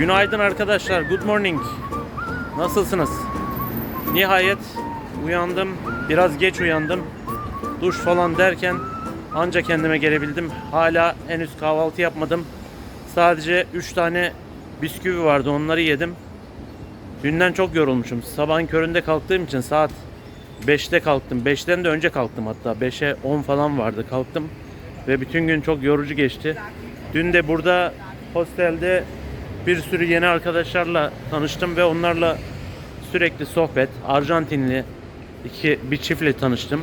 Günaydın arkadaşlar. Good morning. Nasılsınız? Nihayet uyandım. Biraz geç uyandım. Duş falan derken anca kendime gelebildim. Hala henüz kahvaltı yapmadım. Sadece 3 tane bisküvi vardı. Onları yedim. Dünden çok yorulmuşum. Sabahın köründe kalktığım için saat 5'te kalktım. 5'ten de önce kalktım hatta. 5'e 10 falan vardı kalktım. Ve bütün gün çok yorucu geçti. Dün de burada hostelde bir sürü yeni arkadaşlarla tanıştım ve onlarla sürekli sohbet. Arjantinli iki bir çiftle tanıştım.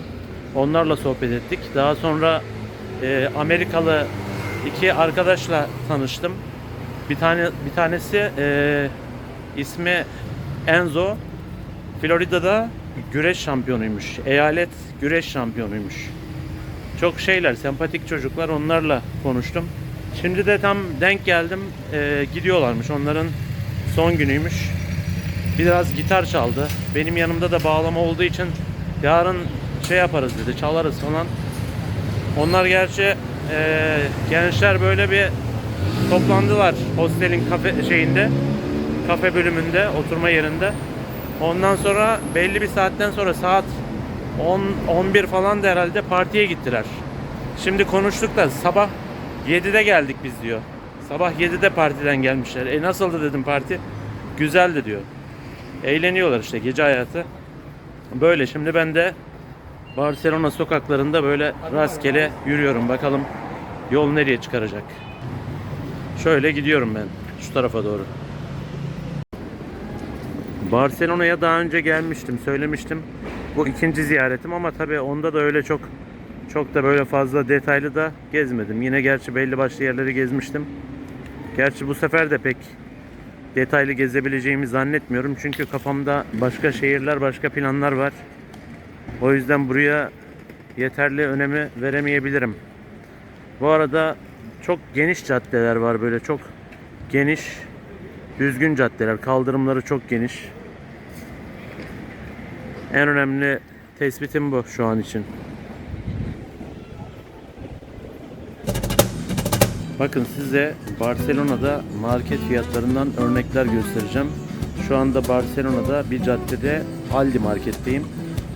Onlarla sohbet ettik. Daha sonra e, Amerikalı iki arkadaşla tanıştım. Bir tane bir tanesi e, ismi Enzo. Florida'da güreş şampiyonuymuş. Eyalet güreş şampiyonuymuş. Çok şeyler, sempatik çocuklar. Onlarla konuştum. Şimdi de tam denk geldim. Ee, gidiyorlarmış. Onların son günüymüş. Biraz gitar çaldı. Benim yanımda da bağlama olduğu için yarın şey yaparız dedi. Çalarız falan. Onlar gerçi e, gençler böyle bir toplandılar hostelin kafe şeyinde kafe bölümünde oturma yerinde. Ondan sonra belli bir saatten sonra saat 10 11 falan da herhalde partiye gittiler. Şimdi konuştuk da sabah 7'de geldik biz diyor. Sabah 7'de partiden gelmişler. E nasıldı dedim parti? Güzeldi diyor. Eğleniyorlar işte gece hayatı. Böyle şimdi ben de Barcelona sokaklarında böyle rastgele yürüyorum. Bakalım yol nereye çıkaracak. Şöyle gidiyorum ben şu tarafa doğru. Barcelona'ya daha önce gelmiştim, söylemiştim. Bu ikinci ziyaretim ama tabii onda da öyle çok çok da böyle fazla detaylı da gezmedim. Yine gerçi belli başlı yerleri gezmiştim. Gerçi bu sefer de pek detaylı gezebileceğimi zannetmiyorum. Çünkü kafamda başka şehirler, başka planlar var. O yüzden buraya yeterli önemi veremeyebilirim. Bu arada çok geniş caddeler var böyle çok geniş, düzgün caddeler. Kaldırımları çok geniş. En önemli tespitim bu şu an için. Bakın size Barcelona'da market fiyatlarından örnekler göstereceğim. Şu anda Barcelona'da bir caddede Aldi marketteyim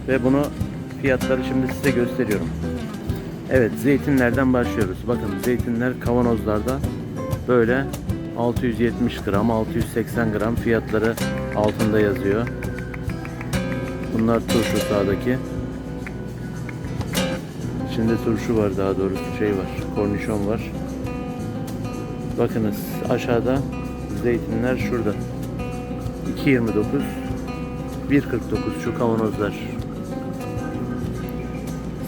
ve bunu fiyatları şimdi size gösteriyorum. Evet zeytinlerden başlıyoruz. Bakın zeytinler kavanozlarda böyle 670 gram, 680 gram fiyatları altında yazıyor. Bunlar turşu sağdaki. Şimdi turşu var daha doğrusu şey var. Kornişon var. Bakınız aşağıda zeytinler şurada. 2.29 1.49 şu kavanozlar.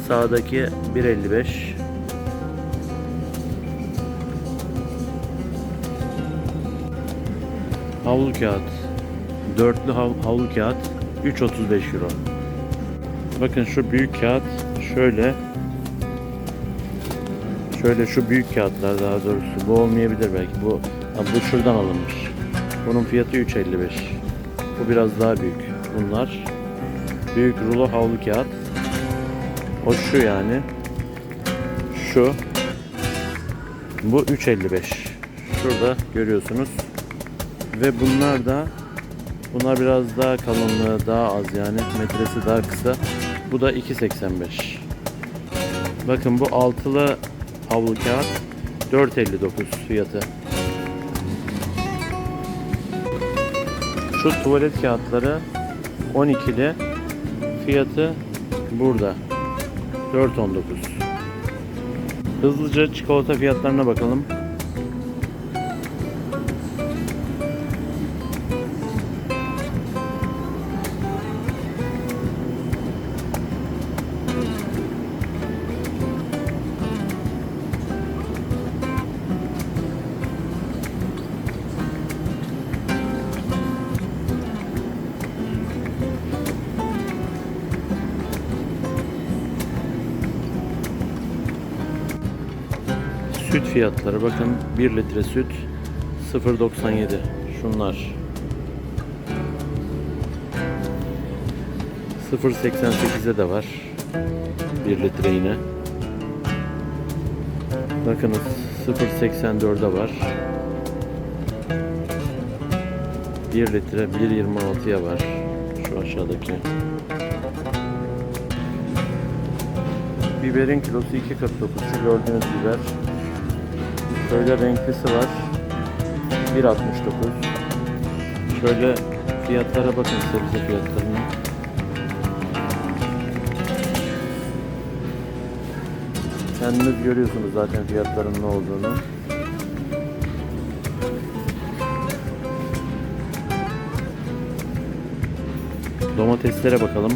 Sağdaki 1.55 Havlu kağıt. Dörtlü hav- havlu kağıt 3.35 euro. Bakın şu büyük kağıt şöyle Şöyle şu büyük kağıtlar daha doğrusu. Bu olmayabilir belki. Bu bu şuradan alınmış. Bunun fiyatı 3.55. Bu biraz daha büyük. Bunlar büyük rulo havlu kağıt. O şu yani. Şu. Bu 3.55. Şurada görüyorsunuz. Ve bunlar da bunlar biraz daha kalınlığı daha az yani metresi daha kısa. Bu da 2.85. Bakın bu altılı havlu kağıt 4.59 fiyatı. Şu tuvalet kağıtları 12'li fiyatı burada 4.19. Hızlıca çikolata fiyatlarına bakalım. Fiyatları bakın 1 litre süt 0.97 şunlar 0.88'e de var 1 litre yine bakınız 0.84'e var 1 litre 1.26'ya var. Şu aşağıdaki. Biberin kilosu 2.49. Şu gördüğünüz biber. Şöyle renklisi var. 1.69. Şöyle fiyatlara bakın sebze fiyatlarına. Kendiniz görüyorsunuz zaten fiyatların ne olduğunu. Domateslere bakalım.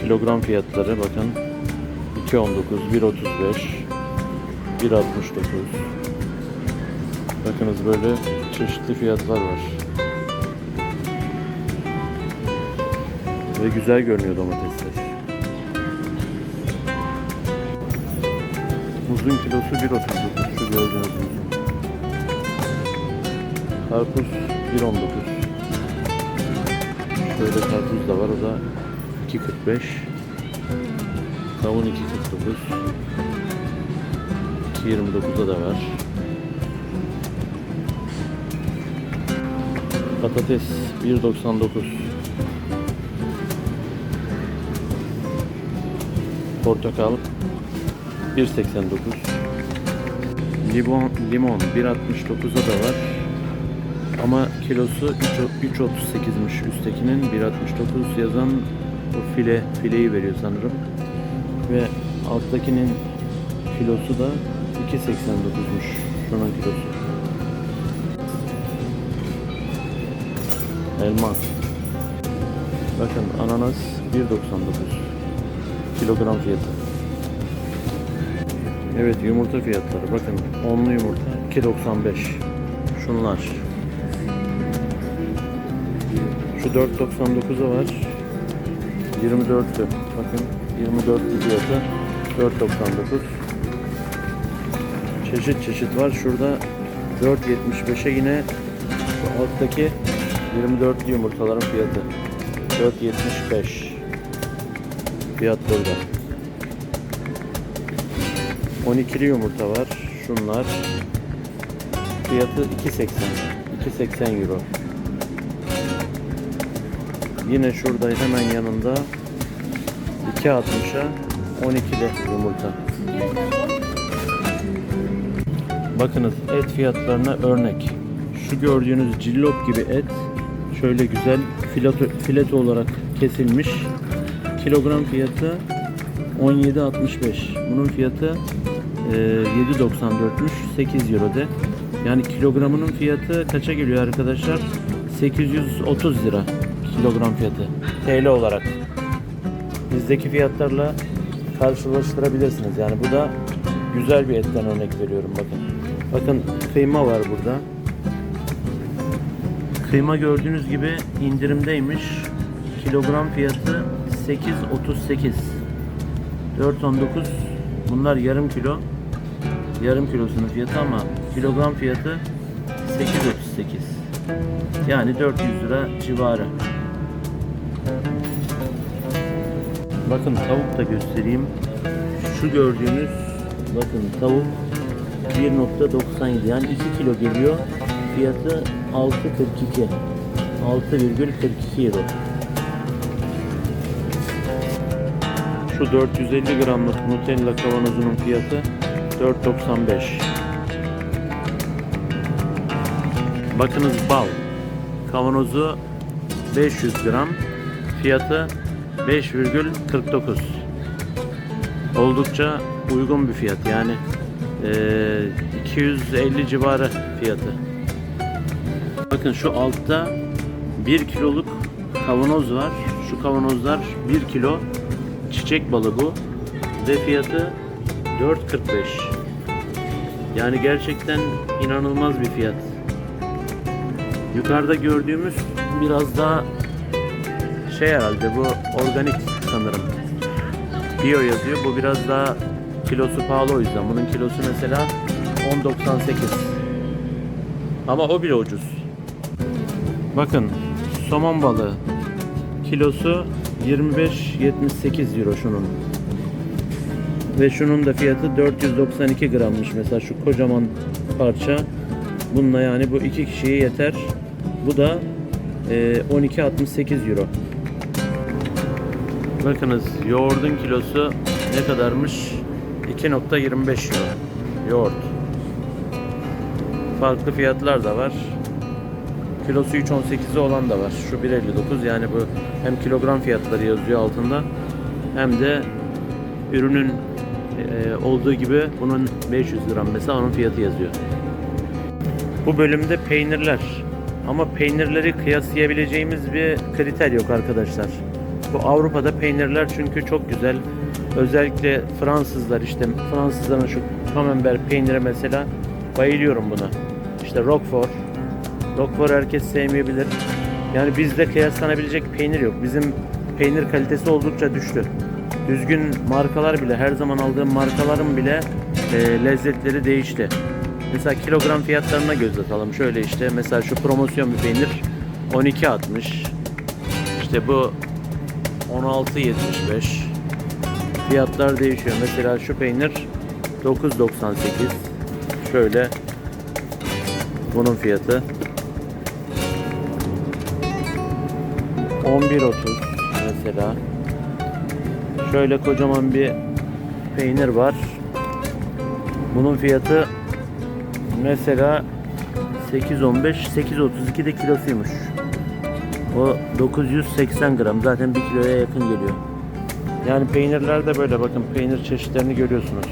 Kilogram fiyatları bakın. 2.19, 1.35, 1.69. Bakınız böyle çeşitli fiyatlar var. Ve güzel görünüyor domatesler. Muzun kilosu 1.39 şu gördüğünüz muzun. Karpuz 1.19 Şöyle karpuz da var o da 2.45 Kavun 2.49 2.29'da da var. Patates 1.99 Portakal 1.89 Limon, limon 1.69'a da var. Ama kilosu 3.38'miş üsttekinin 1.69 yazan o file fileyi veriyor sanırım. Ve alttakinin kilosu da 2.89'muş şunun kilosu. Elma bakın ananas 1.99 kilogram fiyatı. Evet yumurta fiyatları. Bakın onlu yumurta 2.95 şunlar. Şu 4.99'a var. 24'lü. Bakın 24'lü fiyatı 4.99. Çeşit çeşit var. Şurada 4.75'e yine şu alttaki 24'lü yumurtaların fiyatı. 4.75 fiyat burada. 12'li yumurta var. Şunlar. Fiyatı 2.80. 2.80 euro. Yine şurada hemen yanında 2.60'a 12'li yumurta. Bakınız et fiyatlarına örnek. Şu gördüğünüz cillop gibi et şöyle güzel fileto, fileto olarak kesilmiş. Kilogram fiyatı 17.65. Bunun fiyatı e, 7.94'müş 8 euro de. Yani kilogramının fiyatı kaça geliyor arkadaşlar? 830 lira kilogram fiyatı TL olarak. Bizdeki fiyatlarla karşılaştırabilirsiniz. Yani bu da güzel bir etten örnek veriyorum bakın. Bakın kıyma var burada. Kıyma gördüğünüz gibi indirimdeymiş. Kilogram fiyatı 8.38. 4.19 bunlar yarım kilo. Yarım kilosunun fiyatı ama kilogram fiyatı 8.38. Yani 400 lira civarı. Bakın tavuk da göstereyim. Şu gördüğünüz bakın tavuk 1.97 yani 2 kilo geliyor. Fiyatı 6.42. 6,42 euro. Şu 450 gramlık Nutella kavanozunun fiyatı 4.95. Bakınız bal. Kavanozu 500 gram. Fiyatı 5,49. Oldukça uygun bir fiyat yani eee, 250 civarı fiyatı. Bakın şu altta 1 kiloluk kavanoz var. Şu kavanozlar 1 kilo çiçek balı bu ve fiyatı 4.45. Yani gerçekten inanılmaz bir fiyat. Yukarıda gördüğümüz biraz daha şey herhalde bu organik sanırım. Bio yazıyor. Bu biraz daha kilosu pahalı o yüzden. Bunun kilosu mesela 10.98. Ama o bile ucuz. Bakın somon balığı kilosu 25.78 euro şunun. Ve şunun da fiyatı 492 grammış mesela şu kocaman parça. Bununla yani bu iki kişiye yeter. Bu da e, 12.68 euro. Bakınız yoğurdun kilosu ne kadarmış? 2.25 euro. Yoğurt. Farklı fiyatlar da var. Kilosu 3.18'i olan da var. Şu 1.59 yani bu hem kilogram fiyatları yazıyor altında hem de ürünün e, olduğu gibi bunun 500 gram mesela onun fiyatı yazıyor. Bu bölümde peynirler. Ama peynirleri kıyaslayabileceğimiz bir kriter yok arkadaşlar. Bu Avrupa'da peynirler çünkü çok güzel. Özellikle Fransızlar işte Fransızların şu Camembert peyniri mesela bayılıyorum buna. İşte Roquefort. Roquefort herkes sevmeyebilir. Yani bizde kıyaslanabilecek peynir yok. Bizim peynir kalitesi oldukça düştü. Düzgün markalar bile her zaman aldığım markaların bile e, lezzetleri değişti. Mesela kilogram fiyatlarına göz atalım. Şöyle işte mesela şu promosyon bir peynir 12.60. İşte bu 16.75. Fiyatlar değişiyor. Mesela şu peynir 9.98. Şöyle bunun fiyatı 11.30 mesela. Şöyle kocaman bir peynir var. Bunun fiyatı mesela 8.15 8.32 de kilosuymuş. O 980 gram zaten 1 kiloya yakın geliyor. Yani peynirler de böyle bakın peynir çeşitlerini görüyorsunuz.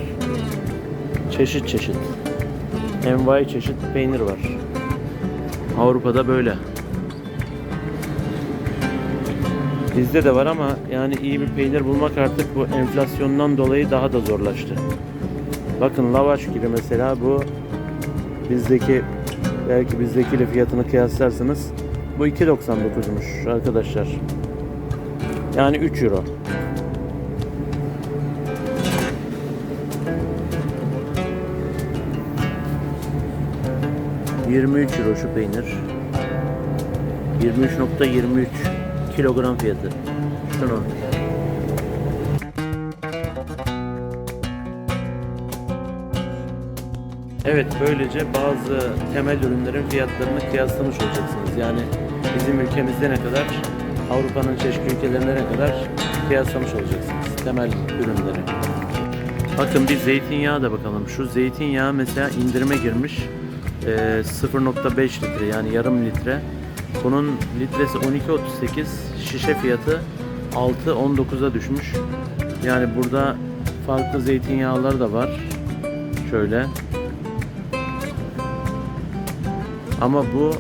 Çeşit çeşit. Envai çeşit peynir var. Avrupa'da böyle. Bizde de var ama yani iyi bir peynir bulmak artık bu enflasyondan dolayı daha da zorlaştı. Bakın lavaş gibi mesela bu bizdeki belki bizdekiyle fiyatını kıyaslarsanız bu 2.99'muş arkadaşlar. Yani 3 euro. ...23 euro şu peynir. 23.23 kilogram fiyatı. Şunu. Evet böylece bazı temel ürünlerin fiyatlarını kıyaslamış olacaksınız. Yani bizim ülkemizde ne kadar, Avrupa'nın çeşitli ülkelerine ne kadar kıyaslamış olacaksınız temel ürünleri. Bakın bir zeytinyağı da bakalım. Şu zeytinyağı mesela indirime girmiş. Ee, 0.5 litre yani yarım litre. Bunun litresi 12.38. Şişe fiyatı 6.19'a düşmüş. Yani burada farklı zeytinyağları da var. Şöyle. Ama bu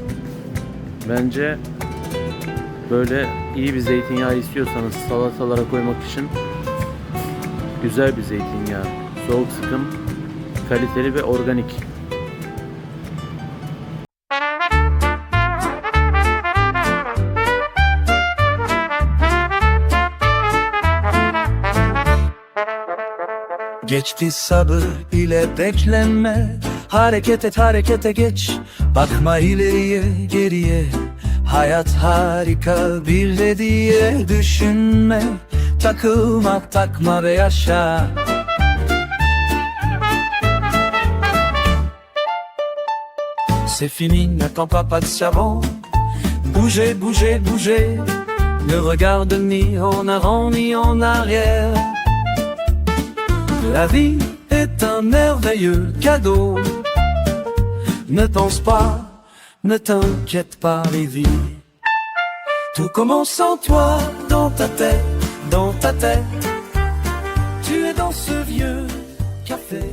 bence böyle iyi bir zeytinyağı istiyorsanız salatalara koymak için güzel bir zeytinyağı. Soğuk sıkım, kaliteli ve organik. Geçti sabır ile beklenme Hareket et harekete geç. Bakma ileriye geriye. Hayat harika bir hediye Düşünme. Takılma takma ve yaşa. C'est fini, n'attends pas, pas de savon. Bougez, bougez, bougez. Ne regarde ni en avant ni en arrière. La vie est un merveilleux cadeau. Ne pense pas, ne t'inquiète pas, Lévi. Tout commence en toi, dans ta tête, dans ta tête. Tu es dans ce vieux café.